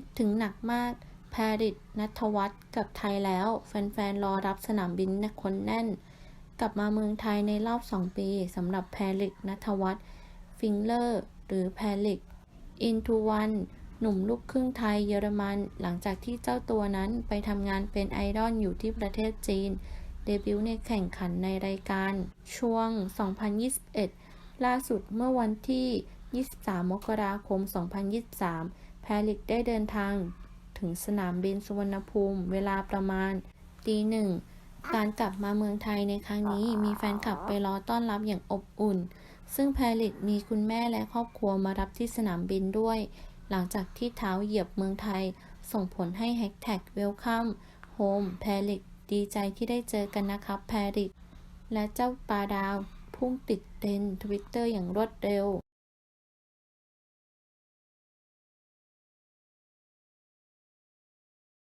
คิดถึงหนักมากแพริตนัทวัฒน์กับไทยแล้ว แฟนๆ รอรับสนามบินคนแน่น กลับมาเมืองไทยในรอบ 2 ปีสำหรับแพริกนัทวัฒน์ฟิงเลอร์ หรือแพริกอินทูวันหนุ่มลูกครึ่งไทยเยอรมัน หลังจากที่เจ้าตัวนั้นไปทำงานเป็นไอดอลอยู่ที่ประเทศจีน เดบิวต์ในแข่งขันในรายการ ช่วง 2021 ล่าสุดเมื่อวันที่ 23 มกราคม 2023 แพริกได้เดินทางถึงสนามบินสุวรรณภูมิ เวลาประมาณตีหนึ่ง การกลับมาเมืองไทยในครั้งนี้มีแฟนคลับไปรอต้อนรับอย่างอบอุ่น ซึ่งแพริกมีคุณแม่และครอบครัวมารับที่สนามบินด้วย หลังจากที่เท้าเหยียบเมืองไทย ส่งผลให้แฮชแท็ก Welcome Home แพริกดีใจที่ได้เจอกันนะครับแพริก และเจ้าปลาดาว พุ่งติดเทรนทวิตเตอร์อย่างรวดเร็ว